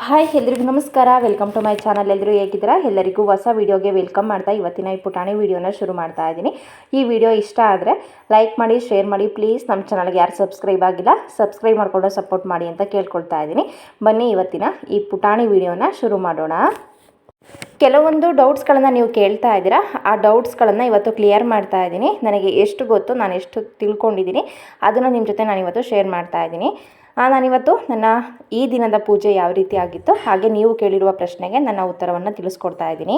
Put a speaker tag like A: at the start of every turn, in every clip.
A: Hi ಎಲ್ರಿಗೂ ನಮಸ್ಕಾರ. Welcome to my channel ಎಲ್ಲರೂ ಹೇಗಿದ್ದೀರಾ? ಎಲ್ಲರಿಗೂ ಹೊಸ ವೀಡಿಯೋಗೆ ವೆಲ್ಕಮ್ ಮಾಡ್ತಾ ಇವತ್ತಿನ ಈ ಪುಟಾಣಿ ವೀಡಿಯೋನ ಶುರು ಮಾಡ್ತಾ ಇದ್ದೀನಿ. ಈ ವಿಡಿಯೋ ಇಷ್ಟ ಆದರೆ ಲೈಕ್ ಮಾಡಿ ಶೇರ್ ಮಾಡಿ ಪ್ಲೀಸ್ ನಮ್ಮ ಚಾನಲ್ಗೆ ಯಾರು ಸಬ್ಸ್ಕ್ರೈಬ್ ಆಗಿಲ್ಲ ಸಬ್ಸ್ಕ್ರೈಬ್ ಮಾಡಿಕೊಂಡು ಸಪೋರ್ಟ್ ಮಾಡಿ ಅಂತ ಕೇಳ್ಕೊಳ್ತಾ ಇದ್ದೀನಿ. ಬನ್ನಿ ಇವತ್ತಿನ ಈ ಪುಟಾಣಿ ವಿಡಿಯೋನ ಶುರು ಮಾಡೋಣ. ಕೆಲವೊಂದು ಡೌಟ್ಸ್ಗಳನ್ನು ನೀವು ಕೇಳ್ತಾ ಇದ್ದೀರಾ? ಆ ಡೌಟ್ಸ್ಗಳನ್ನು ಇವತ್ತು ಕ್ಲಿಯರ್ ಮಾಡ್ತಾ ಇದ್ದೀನಿ. ನನಗೆ ಎಷ್ಟು ಗೊತ್ತು ನಾನು ಎಷ್ಟು ತಿಳ್ಕೊಂಡಿದ್ದೀನಿ. ಅದನ್ನು ನಿಮ್ಮ ಜೊತೆ ನಾನು ಇವತ್ತು ಶೇರ್ ಮಾಡ್ತಾ ಇದ್ದೀನಿ. ನಾನಿವತ್ತು ನನ್ನ ಈ ದಿನದ ಪೂಜೆ ಯಾವ ರೀತಿ ಆಗಿತ್ತು ಹಾಗೆ ನೀವು ಕೇಳಿರುವ ಪ್ರಶ್ನೆಗೆ ನನ್ನ ಉತ್ತರವನ್ನು ತಿಳಿಸ್ಕೊಡ್ತಾ ಇದ್ದೀನಿ.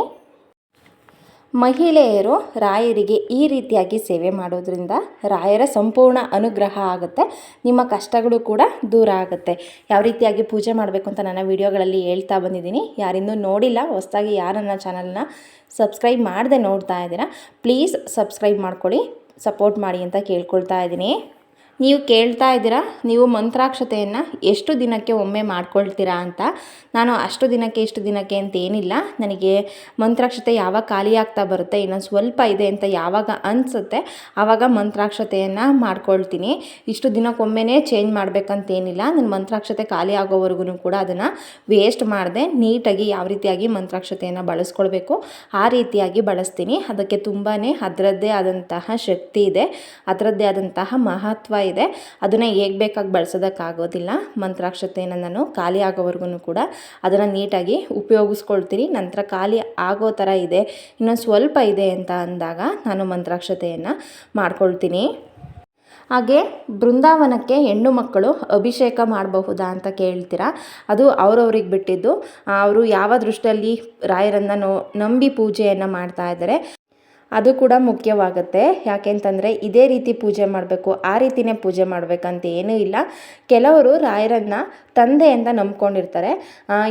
A: ಮಹಿಳೆಯರು ರಾಯರಿಗೆ ಈ ರೀತಿಯಾಗಿ ಸೇವೆ ಮಾಡೋದ್ರಿಂದ ರಾಯರ ಸಂಪೂರ್ಣ ಅನುಗ್ರಹ ಆಗುತ್ತೆ, ನಿಮ್ಮ ಕಷ್ಟಗಳು ಕೂಡ ದೂರ ಆಗುತ್ತೆ. ಯಾವ ರೀತಿಯಾಗಿ ಪೂಜೆ ಮಾಡಬೇಕು ಅಂತ ನನ್ನ ವಿಡಿಯೋಗಳಲ್ಲಿ ಹೇಳ್ತಾ ಬಂದಿದ್ದೀನಿ. ಯಾರಿಂದೂ ನೋಡಿಲ್ಲ, ಹೊಸದಾಗಿ ಯಾರು ನನ್ನ ಚಾನಲ್ನ ಸಬ್ಸ್ಕ್ರೈಬ್ ಮಾಡದೆ ನೋಡ್ತಾ ಇದ್ದೀರಾ, ಪ್ಲೀಸ್ ಸಬ್ಸ್ಕ್ರೈಬ್ ಮಾಡ್ಕೊಳ್ಳಿ, ಸಪೋರ್ಟ್ ಮಾಡಿ ಅಂತ ಕೇಳ್ಕೊಳ್ತಾ ಇದ್ದೀನಿ. ನೀವು ಕೇಳ್ತಾ ಇದ್ದೀರಾ, ನೀವು ಮಂತ್ರಾಕ್ಷತೆಯನ್ನು ಎಷ್ಟು ದಿನಕ್ಕೆ ಒಮ್ಮೆ ಮಾಡ್ಕೊಳ್ತೀರಾ ಅಂತ. ನಾನು ಅಷ್ಟು ದಿನಕ್ಕೆ, ಇಷ್ಟು ದಿನಕ್ಕೆ ಅಂತ ಏನಿಲ್ಲ. ನನಗೆ ಮಂತ್ರಾಕ್ಷತೆ ಯಾವಾಗ ಖಾಲಿ ಆಗ್ತಾ ಬರುತ್ತೆ, ಇನ್ನೊಂದು ಸ್ವಲ್ಪ ಇದೆ ಅಂತ ಯಾವಾಗ ಅನಿಸುತ್ತೆ, ಆವಾಗ ಮಂತ್ರಾಕ್ಷತೆಯನ್ನು ಮಾಡ್ಕೊಳ್ತೀನಿ. ಇಷ್ಟು ದಿನಕ್ಕೊಮ್ಮೆನೇ ಚೇಂಜ್ ಮಾಡಬೇಕಂತೇನಿಲ್ಲ ನನ್ನ ಮಂತ್ರಾಕ್ಷತೆ ಖಾಲಿ ಆಗೋವರೆಗೂ ಕೂಡ ಅದನ್ನು ವೇಸ್ಟ್ ಮಾಡದೆ, ನೀಟಾಗಿ ಯಾವ ರೀತಿಯಾಗಿ ಮಂತ್ರಾಕ್ಷತೆಯನ್ನು ಬಳಸ್ಕೊಳ್ಬೇಕು, ಆ ರೀತಿಯಾಗಿ ಬಳಸ್ತೀನಿ. ಅದಕ್ಕೆ ತುಂಬಾ ಅದರದ್ದೇ ಆದಂತಹ ಶಕ್ತಿ ಇದೆ ಅದರದ್ದೇ ಆದಂತಹ ಮಹತ್ವ ಇದೆ. ಅದನ್ನು ಹೇಗೆ ಬೇಕಾಗಿ ಬಳಸೋದಕ್ಕಾಗೋದಿಲ್ಲ. ಮಂತ್ರಾಕ್ಷತೆಯನ್ನು ನಾನು ಖಾಲಿ ಆಗೋವರೆಗೂ ಕೂಡ ಅದನ್ನು ನೀಟಾಗಿ ಉಪಯೋಗಿಸ್ಕೊಳ್ತೀನಿ. ನಂತರ ಖಾಲಿ ಆಗೋ ಥರ ಇದೆ. ಇನ್ನೊಂದು ಸ್ವಲ್ಪ ಇದೆ ಅಂತ ಅಂದಾಗ ನಾನು ಮಂತ್ರಾಕ್ಷತೆಯನ್ನು ಮಾಡ್ಕೊಳ್ತೀನಿ. ಹಾಗೆ ಬೃಂದಾವನಕ್ಕೆ ಹೆಣ್ಣು ಮಕ್ಕಳು ಅಭಿಷೇಕ ಮಾಡಬಹುದಾ ಅಂತ ಕೇಳ್ತೀರಾ? ಅದು ಅವ್ರವ್ರಿಗೆ ಬಿಟ್ಟಿದ್ದು. ಅವರು ಯಾವ ದೃಷ್ಟಿಯಲ್ಲಿ ರಾಯರನ್ನು ನಂಬಿ ಪೂಜೆಯನ್ನು ಮಾಡ್ತಾ ಇದ್ದಾರೆ ಅದು ಕೂಡ ಮುಖ್ಯವಾಗುತ್ತೆ. ಯಾಕೆಂತಂದರೆ ಇದೇ ರೀತಿ ಪೂಜೆ ಮಾಡಬೇಕು, ಆ ರೀತಿನೇ ಪೂಜೆ ಮಾಡಬೇಕಂತ ಏನೂ ಇಲ್ಲ. ಕೆಲವರು ರಾಯರನ್ನು ತಂದೆ ಅಂತ ನಂಬ್ಕೊಂಡಿರ್ತಾರೆ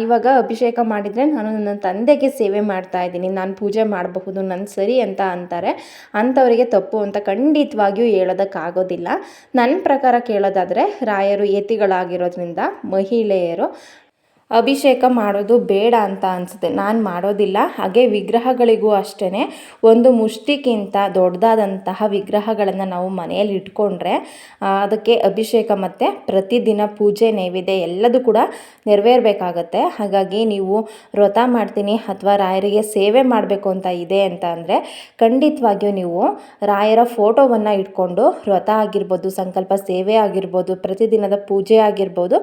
A: ಇವಾಗ ಅಭಿಷೇಕ ಮಾಡಿದರೆ ನಾನು ನನ್ನ ತಂದೆಗೆ ಸೇವೆ ಮಾಡ್ತಾ ಇದ್ದೀನಿ, ನಾನು ಪೂಜೆ ಮಾಡಬಹುದು ನನ್ನ ಸರಿ ಅಂತ ಅಂತಾರೆ. ಅಂಥವರಿಗೆ ತಪ್ಪು ಅಂತ ಖಂಡಿತವಾಗಿಯೂ ಹೇಳೋದಕ್ಕಾಗೋದಿಲ್ಲ. ನನ್ನ ಪ್ರಕಾರ ಕೇಳೋದಾದರೆ ರಾಯರು ಯತಿಗಳಾಗಿರೋದ್ರಿಂದ ಮಹಿಳೆಯರು ಅಭಿಷೇಕ ಮಾಡೋದು ಬೇಡ ಅಂತ ಅನಿಸುತ್ತೆ. ನಾನು ಮಾಡೋದಿಲ್ಲ. ಹಾಗೆ ವಿಗ್ರಹಗಳಿಗೂ ಅಷ್ಟೇ ಒಂದು ಮುಷ್ಟಿಗಿಂತ ದೊಡ್ಡದಾದಂತಹ ವಿಗ್ರಹಗಳನ್ನು ನಾವು ಮನೆಯಲ್ಲಿ ಇಟ್ಕೊಂಡ್ರೆ ಅದಕ್ಕೆ ಅಭಿಷೇಕ ಮತ್ತು ಪ್ರತಿದಿನ ಪೂಜೆ ನೈವೇದ್ಯ ಎಲ್ಲದೂ ಕೂಡ ನೆರವೇರಬೇಕಾಗತ್ತೆ. ಹಾಗಾಗಿ ನೀವು ವ್ರತ ಮಾಡ್ತೀನಿ ಅಥವಾ ರಾಯರಿಗೆ ಸೇವೆ ಮಾಡಬೇಕು ಅಂತ ಇದೆ ಅಂತ ಅಂದರೆ, ಖಂಡಿತವಾಗಿಯೂ ನೀವು ರಾಯರ ಫೋಟೋವನ್ನು ಇಟ್ಕೊಂಡು ವ್ರತ ಆಗಿರ್ಬೋದು, ಸಂಕಲ್ಪ ಸೇವೆ ಆಗಿರ್ಬೋದು, ಪ್ರತಿದಿನದ ಪೂಜೆ ಆಗಿರ್ಬೋದು,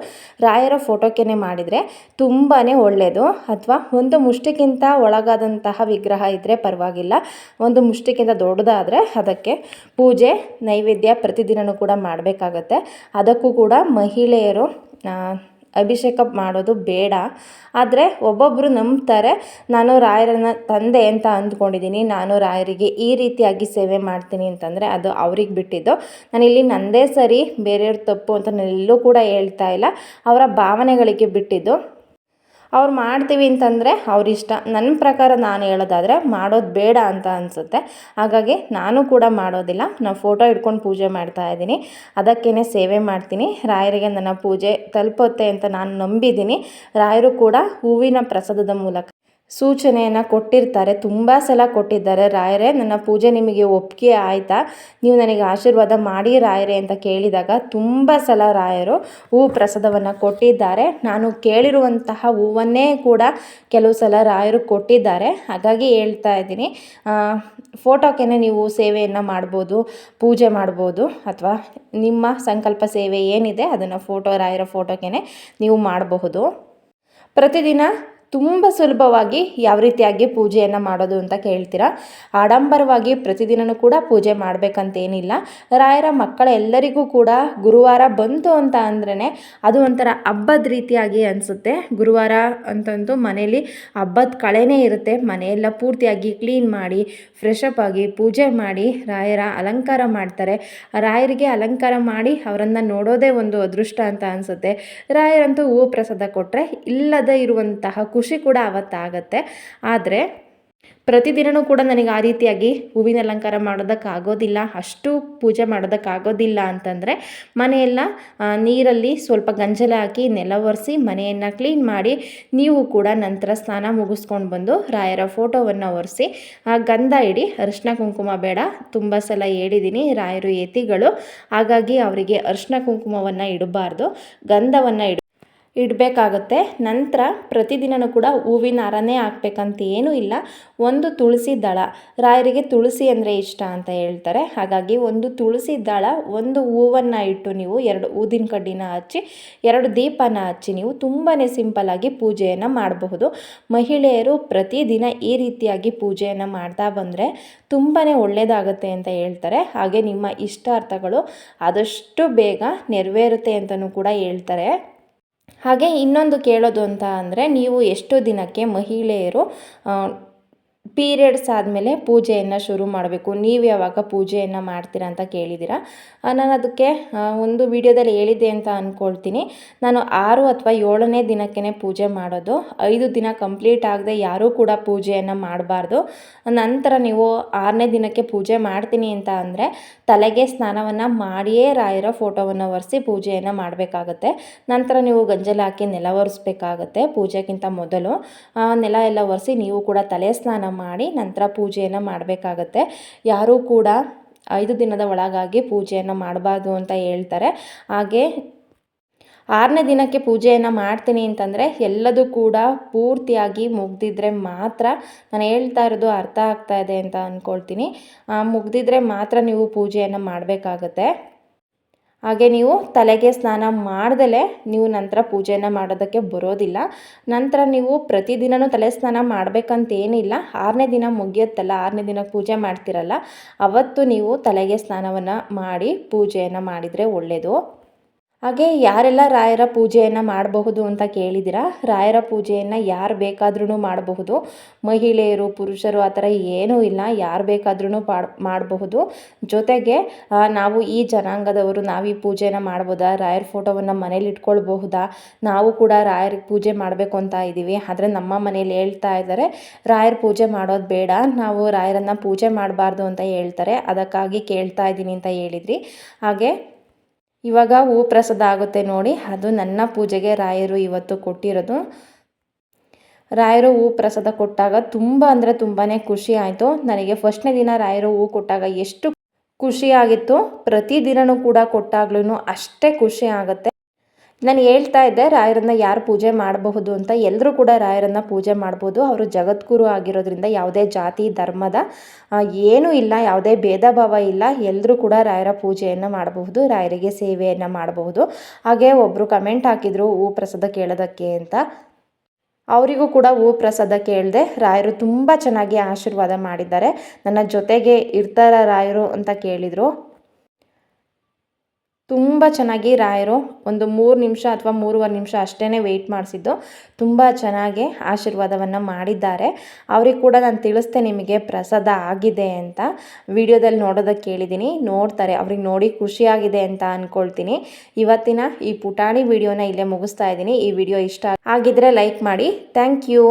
A: ರಾಯರ ಫೋಟೋಕ್ಕೇ ಮಾಡಿದರೆ ತುಂಬಾ ಒಳ್ಳೆಯದು ಅಥವಾ ಒಂದು ಮುಷ್ಟಿಗಿಂತ ಒಳಗಾದಂತಹ ವಿಗ್ರಹ ಇದ್ದರೆ ಪರವಾಗಿಲ್ಲ. ಒಂದು ಮುಷ್ಟಿಗಿಂತ ದೊಡ್ಡದಾದರೆ ಅದಕ್ಕೆ ಪೂಜೆ, ನೈವೇದ್ಯ ಪ್ರತಿದಿನವೂ ಕೂಡ ಮಾಡಬೇಕಾಗತ್ತೆ. ಅದಕ್ಕೂ ಕೂಡ ಮಹಿಳೆಯರು ಅಭಿಷೇಕ ಮಾಡೋದು ಬೇಡ. ಆದರೆ ಒಬ್ಬೊಬ್ಬರು ನಂಬ್ತಾರೆ, ನಾನು ರಾಯರನ್ನ ತಂದೆ ಅಂತ ಅಂದ್ಕೊಂಡಿದ್ದೀನಿ ನಾನು ರಾಯರಿಗೆ ಈ ರೀತಿಯಾಗಿ ಸೇವೆ ಮಾಡ್ತೀನಿ ಅಂತಂದರೆ ಅದು ಅವ್ರಿಗೆ ಬಿಟ್ಟಿದ್ದು. ನಾನಿಲ್ಲಿ ನಂದೇ ಸರಿ, ಬೇರೆಯವ್ರ ತಪ್ಪು ಅಂತ ನಾನು ಎಲ್ಲೂ ಕೂಡ ಹೇಳ್ತಾ ಇಲ್ಲ. ಅವರ ಭಾವನೆಗಳಿಗೆ ಬಿಟ್ಟಿದ್ದು. ಅವ್ರು ಮಾಡ್ತೀವಿ ಅಂತಂದರೆ ಅವರಿಷ್ಟ ನನ್ನ ಪ್ರಕಾರ ನಾನು ಹೇಳೋದಾದರೆ ಮಾಡೋದು ಬೇಡ ಅಂತ ಅನಿಸುತ್ತೆ. ಹಾಗಾಗಿ ನಾನು ಕೂಡ ಮಾಡೋದಿಲ್ಲ. ನಾನು ಫೋಟೋ ಇಟ್ಕೊಂಡು ಪೂಜೆ ಮಾಡ್ತಾ ಇದ್ದೀನಿ. ಅದಕ್ಕೇ ಸೇವೆ ಮಾಡ್ತೀನಿ. ರಾಯರಿಗೆ ನನ್ನ ಪೂಜೆ ತಲುಪುತ್ತೆ ಅಂತ ನಾನು ನಂಬಿದ್ದೀನಿ. ರಾಯರು ಕೂಡ ಹೂವಿನ ಪ್ರಸಾದದ ಮೂಲಕ ಸೂಚನೆಯನ್ನು ಕೊಟ್ಟಿರ್ತಾರೆ, ತುಂಬ ಸಲ ಕೊಟ್ಟಿದ್ದಾರೆ. ರಾಯರೇ, ನನ್ನ ಪೂಜೆ ನಿಮಗೆ ಒಪ್ಪಿಗೆ ಆಯಿತಾ? ನೀವು ನನಗೆ ಆಶೀರ್ವಾದ ಮಾಡಿ ರಾಯರೇ ಅಂತ ಕೇಳಿದಾಗ ತುಂಬ ಸಲ ರಾಯರು ಹೂ ಪ್ರಸಾದವನ್ನು ಕೊಟ್ಟಿದ್ದಾರೆ. ನಾನು ಕೇಳಿರುವಂತಹ ಹೂವನ್ನೇ ಕೂಡ ಕೆಲವು ಸಲ ರಾಯರು ಕೊಟ್ಟಿದ್ದಾರೆ. ಹಾಗಾಗಿ ಹೇಳ್ತಾ ಇದ್ದೀನಿ. ಫೋಟೋಕ್ಕೆ ನೀವು ಸೇವೆಯನ್ನು ಮಾಡ್ಬೋದು, ಪೂಜೆ ಮಾಡ್ಬೋದು, ಅಥವಾ ನಿಮ್ಮ ಸಂಕಲ್ಪ ಸೇವೆ ಏನಿದೆ ಅದನ್ನು ಫೋಟೋ, ರಾಯರ ಫೋಟೋಕ್ಕೆ ನೀವು ಮಾಡಬಹುದು. ಪ್ರತಿದಿನ ತುಂಬ ಸುಲಭವಾಗಿ ಯಾವ ರೀತಿಯಾಗಿ ಪೂಜೆಯನ್ನು ಮಾಡೋದು ಅಂತ ಕೇಳ್ತೀರಾ? ಆಡಂಬರವಾಗಿ ಪ್ರತಿದಿನವೂ ಕೂಡ ಪೂಜೆ ಮಾಡಬೇಕಂತೇನಿಲ್ಲ. ರಾಯರ ಮಕ್ಕಳ ಎಲ್ಲರಿಗೂ ಕೂಡ ಗುರುವಾರ ಬಂತು ಅಂತ ಅಂದ್ರೇ ಅದು ಒಂಥರ ಹಬ್ಬದ ರೀತಿಯಾಗಿ ಅನಿಸುತ್ತೆ. ಗುರುವಾರ ಅಂತಂತೂ ಮನೇಲಿ ಹಬ್ಬದ ಕಳೆನೇ ಇರುತ್ತೆ. ಮನೆಯೆಲ್ಲ ಪೂರ್ತಿಯಾಗಿ ಕ್ಲೀನ್ ಮಾಡಿ ಫ್ರೆಶ್ ಅಪ್ ಆಗಿ ಪೂಜೆ ಮಾಡಿ, ರಾಯರ ಅಲಂಕಾರ ಮಾಡ್ತಾರೆ. ರಾಯರಿಗೆ ಅಲಂಕಾರ ಮಾಡಿ ಅವರನ್ನು ನೋಡೋದೇ ಒಂದು ಅದೃಷ್ಟ ಅಂತ ಅನಿಸುತ್ತೆ. ರಾಯರಂತೂ ಹೂವು ಪ್ರಸಾದ ಕೊಟ್ಟರೆ ಇಲ್ಲದೇ ಇರುವಂತಹ ಕೂಡ ಆವತ್ತಾಗತ್ತೆ ಆದರೆ ಪ್ರತಿದಿನವೂ ಕೂಡ ನನಗೆ ಆ ರೀತಿಯಾಗಿ ಹೂವಿನ ಅಲಂಕಾರ ಮಾಡೋದಕ್ಕಾಗೋದಿಲ್ಲ, ಅಷ್ಟು ಪೂಜೆ ಮಾಡೋದಕ್ಕಾಗೋದಿಲ್ಲ ಅಂತಂದರೆ ಮನೆಯೆಲ್ಲ ನೀರಲ್ಲಿ ಸ್ವಲ್ಪ ಗಂಜಲ ಹಾಕಿ ನೆಲ ಒರೆಸಿ ಮನೆಯನ್ನು ಕ್ಲೀನ್ ಮಾಡಿ ನೀವು ಕೂಡ ನಂತರ ಸ್ನಾನ ಮುಗಿಸ್ಕೊಂಡು ಬಂದು ರಾಯರ ಫೋಟೋವನ್ನು ಒರೆಸಿ, ಆ ಗಂಧ ಇಡಿ, ಅರಿಶಿನ ಕುಂಕುಮ ಬೇಡ, ತುಂಬ ಸಲ ಹೇಳಿದ್ದೀನಿ ರಾಯರು ಯತಿಗಳು, ಹಾಗಾಗಿ ಅವರಿಗೆ ಅರಿಶಿನ ಕುಂಕುಮವನ್ನು ಇಡಬಾರ್ದು, ಗಂಧವನ್ನು ಇಡ ಇಡಬೇಕಾಗುತ್ತೆ. ನಂತರ ಪ್ರತಿದಿನವೂ ಕೂಡ ಹೂವಿನ ಹಾರನೇ ಹಾಕ್ಬೇಕಂತ ಏನೂ ಇಲ್ಲ. ಒಂದು ತುಳಸಿ ದಳ. ರಾಯರಿಗೆ ತುಳಸಿ ಅಂದರೆ ಇಷ್ಟ ಅಂತ ಹೇಳ್ತಾರೆ. ಹಾಗಾಗಿ ಒಂದು ತುಳಸಿ ದಳ, ಒಂದು ಹೂವನ್ನು ಇಟ್ಟು ನೀವು ಎರಡು ಊದಿನ ಕಡ್ಡಿನ ಹಚ್ಚಿ, ಎರಡು ದೀಪನ ಹಚ್ಚಿ ನೀವು ತುಂಬಾ ಸಿಂಪಲಾಗಿ ಪೂಜೆಯನ್ನು ಮಾಡಬಹುದು. ಮಹಿಳೆಯರು ಪ್ರತಿದಿನ ಈ ರೀತಿಯಾಗಿ ಪೂಜೆಯನ್ನು ಮಾಡ್ತಾ ಬಂದರೆ ತುಂಬಾ ಒಳ್ಳೆಯದಾಗುತ್ತೆ ಅಂತ ಹೇಳ್ತಾರೆ. ಹಾಗೆ ನಿಮ್ಮ ಇಷ್ಟಾರ್ಥಗಳು ಆದಷ್ಟು ಬೇಗ ನೆರವೇರುತ್ತೆ ಅಂತಲೂ ಕೂಡ ಹೇಳ್ತಾರೆ. ಹಾಗೆ ಇನ್ನೊಂದು ಕೇಳೋದು ಅಂತ ಅಂದರೆ ನೀವು ಎಷ್ಟು ದಿನಕ್ಕೆ ಮಹಿಳೆಯರು ಪೀರಿಯಡ್ಸ್ ಆದಮೇಲೆ ಪೂಜೆಯನ್ನು ಶುರು ಮಾಡಬೇಕು. ನೀವು ಯಾವಾಗ ಪೂಜೆಯನ್ನು ಮಾಡ್ತೀರಾ ಅಂತ ಕೇಳಿದ್ದೀರಾ ನಾನು ಅದಕ್ಕೆ ಒಂದು ವಿಡಿಯೋದಲ್ಲಿ ಹೇಳಿದ್ದೆ ಅಂತ ಅಂದ್ಕೊಳ್ತೀನಿ ನಾನು ಆರು ಅಥವಾ ಏಳನೇ ದಿನಕ್ಕೇ ಪೂಜೆ ಮಾಡೋದು. ಐದು ದಿನ ಕಂಪ್ಲೀಟ್ ಆಗದೆ ಯಾರೂ ಕೂಡ ಪೂಜೆಯನ್ನು ಮಾಡಬಾರ್ದು. ನಂತರ ನೀವು ಆರನೇ ದಿನಕ್ಕೆ ಪೂಜೆ ಮಾಡ್ತೀನಿ ಅಂತ ಅಂದರೆ ತಲೆಗೆ ಸ್ನಾನವನ್ನು ಮಾಡಿಯೇ ರಾಯರ ಫೋಟೋವನ್ನು ಒರೆಸಿ ಪೂಜೆಯನ್ನು ಮಾಡಬೇಕಾಗತ್ತೆ. ನಂತರ ನೀವು ಗಂಜಲ ಹಾಕಿ ನೆಲ ಒರೆಸ್ಬೇಕಾಗತ್ತೆ ಪೂಜೆಗಿಂತ ಮೊದಲು. ನೆಲ ಎಲ್ಲ ಒರೆಸಿ ನೀವು ಕೂಡ ತಲೆ ಸ್ನಾನ ಮಾಡಿ ನಂತರ ಪೂಜೆಯನ್ನು ಮಾಡಬೇಕಾಗತ್ತೆ. ಯಾರೂ ಕೂಡ ಐದು ದಿನದ ಒಳಗಾಗಿ ಪೂಜೆಯನ್ನು ಮಾಡಬಾರ್ದು ಅಂತ ಹೇಳ್ತಾರೆ. ಹಾಗೆ ಆರನೇ ದಿನಕ್ಕೆ ಪೂಜೆಯನ್ನು ಮಾಡ್ತೀನಿ ಅಂತಂದರೆ ಎಲ್ಲದೂ ಕೂಡ ಪೂರ್ತಿಯಾಗಿ ಮುಗ್ದಿದ್ರೆ ಮಾತ್ರ ನಾನು ಹೇಳ್ತಾ ಇರೋದು ಅರ್ಥ ಆಗ್ತಾ ಇದೆ ಅಂತ ಅಂದ್ಕೊಳ್ತೀನಿ ಮುಗ್ದಿದ್ರೆ ಮಾತ್ರ ನೀವು ಪೂಜೆಯನ್ನು ಮಾಡಬೇಕಾಗತ್ತೆ. ಹಾಗೆ ನೀವು ತಲೆಗೆ ಸ್ನಾನ ಮಾಡ್ದಲೇ ನೀವು ನಂತರ ಪೂಜೆಯನ್ನು ಮಾಡೋದಕ್ಕೆ ಬರೋದಿಲ್ಲ. ನಂತರ ನೀವು ಪ್ರತಿದಿನವೂ ತಲೆ ಸ್ನಾನ ಮಾಡಬೇಕಂತೇನಿಲ್ಲ. ಆರನೇ ದಿನ ಮುಗಿಯುತ್ತಲ್ಲ, ಆರನೇ ದಿನ ಪೂಜೆ ಮಾಡ್ತಿರಲ್ಲ, ಅವತ್ತು ನೀವು ತಲೆಗೆ ಸ್ನಾನವನ್ನು ಮಾಡಿ ಪೂಜೆಯನ್ನು ಮಾಡಿದರೆ ಒಳ್ಳೆಯದು ಹಾಗೆ ಯಾರೆಲ್ಲ ರಾಯರ ಪೂಜೆಯನ್ನು ಮಾಡಬಹುದು ಅಂತ ಕೇಳಿದ್ದೀರಾ? ರಾಯರ ಪೂಜೆಯನ್ನು ಯಾರು ಬೇಕಾದ್ರೂ ಮಾಡಬಹುದು. ಮಹಿಳೆಯರು, ಪುರುಷರು ಆ ಥರ ಏನೂ ಇಲ್ಲ. ಯಾರು ಬೇಕಾದ್ರೂ ಮಾಡಬಹುದು. ಜೊತೆಗೆ ನಾವು ಈ ಜನಾಂಗದವರು ನಾವು ಈ ಪೂಜೆನ ಮಾಡ್ಬೋದಾ? ರಾಯರ ಫೋಟೋವನ್ನು ಮನೇಲಿ ಇಟ್ಕೊಳ್ಬಹುದಾ? ನಾವು ಕೂಡ ರಾಯರಿಗೆ ಪೂಜೆ ಮಾಡಬೇಕು ಅಂತ ಇದ್ದೀವಿ. ಆದರೆ ನಮ್ಮ ಮನೇಲಿ ಹೇಳ್ತಾ ಇದ್ದಾರೆ, ರಾಯರ ಪೂಜೆ ಮಾಡೋದು ಬೇಡ. ನಾವು ರಾಯರನ್ನು ಪೂಜೆ ಮಾಡಬಾರ್ದು ಅಂತ ಹೇಳ್ತಾರೆ. ಅದಕ್ಕಾಗಿ ಕೇಳ್ತಾ ಇದ್ದೀನಿ ಅಂತ ಹೇಳಿದ್ರಿ. ಹಾಗೆ ಇವಾಗ ಹೂ ಪ್ರಸಾದ ಆಗುತ್ತೆ ನೋಡಿ, ಅದು ನನ್ನ ಪೂಜೆಗೆ ರಾಯರು ಇವತ್ತು ಕೊಟ್ಟಿರೋದು. ರಾಯರು ಹೂ ಪ್ರಸಾದ ಕೊಟ್ಟಾಗ ತುಂಬ ಅಂದರೆ ತುಂಬಾ ಖುಷಿ ಆಯಿತು. ನನಗೆ ಫಸ್ಟ್ನೇ ದಿನ ರಾಯರು ಹೂ ಕೊಟ್ಟಾಗ ಎಷ್ಟು ಖುಷಿಯಾಗಿತ್ತು ಪ್ರತಿದಿನವೂ ಕೂಡ ಕೊಟ್ಟಾಗ್ಲೂ ಅಷ್ಟೇ ಖುಷಿ ಆಗುತ್ತೆ. ನಾನು ಹೇಳ್ತಾ ಇದ್ದೆ, ರಾಯರನ್ನ ಯಾರು ಪೂಜೆ ಮಾಡಬಹುದು ಅಂತ. ಎಲ್ಲರೂ ಕೂಡ ರಾಯರನ್ನು ಪೂಜೆ ಮಾಡ್ಬೋದು. ಅವರು ಜಗದ್ಗುರು ಆಗಿರೋದ್ರಿಂದ ಯಾವುದೇ ಜಾತಿ, ಧರ್ಮದ ಏನೂ ಇಲ್ಲ, ಯಾವುದೇ ಭೇದ ಭಾವ ಇಲ್ಲ. ಎಲ್ಲರೂ ಕೂಡ ರಾಯರ ಪೂಜೆಯನ್ನು ಮಾಡಬಹುದು, ರಾಯರಿಗೆ ಸೇವೆಯನ್ನು ಮಾಡಬಹುದು. ಹಾಗೆ ಒಬ್ಬರು ಕಮೆಂಟ್ ಹಾಕಿದರು ಹೂ ಪ್ರಸಾದ ಕೇಳೋದಕ್ಕೆ ಅಂತ. ಅವರಿಗೂ ಕೂಡ ಹೂ ಪ್ರಸಾದ ಕೇಳಿದೆ ರಾಯರು ತುಂಬ ಚೆನ್ನಾಗಿ ಆಶೀರ್ವಾದ ಮಾಡಿದ್ದಾರೆ. ನನ್ನ ಜೊತೆಗೆ ಇರ್ತಾರ ರಾಯರು ಅಂತ ಕೇಳಿದರು. ತುಂಬ ಚೆನ್ನಾಗಿ ರಾಯರು ಒಂದು ಮೂರು ನಿಮಿಷ ಅಥವಾ ಮೂರುವರೆ ನಿಮಿಷ ಅಷ್ಟೇ ವೆಯ್ಟ್ ಮಾಡಿಸಿದ್ದು. ತುಂಬ ಚೆನ್ನಾಗಿ ಆಶೀರ್ವಾದವನ್ನು ಮಾಡಿದ್ದಾರೆ. ಅವ್ರಿಗೆ ಕೂಡ ನಾನು ತಿಳಿಸ್ತೆ ನಿಮಗೆ ಪ್ರಸಾದ ಆಗಿದೆ ಅಂತ. ವಿಡಿಯೋದಲ್ಲಿ ನೋಡೋದಕ್ಕೆ ಕೇಳಿದ್ದೀನಿ. ನೋಡ್ತಾರೆ. ಅವ್ರಿಗೆ ನೋಡಿ ಖುಷಿಯಾಗಿದೆ ಅಂತ ಅಂದ್ಕೊಳ್ತೀನಿ ಇವತ್ತಿನ ಈ ಪುಟಾಣಿ ವಿಡಿಯೋನ ಇಲ್ಲೇ ಮುಗಿಸ್ತಾ ಇದ್ದೀನಿ. ಈ ವಿಡಿಯೋ ಇಷ್ಟ ಆಗಿದ್ರೆ ಲೈಕ್ ಮಾಡಿ. Thank you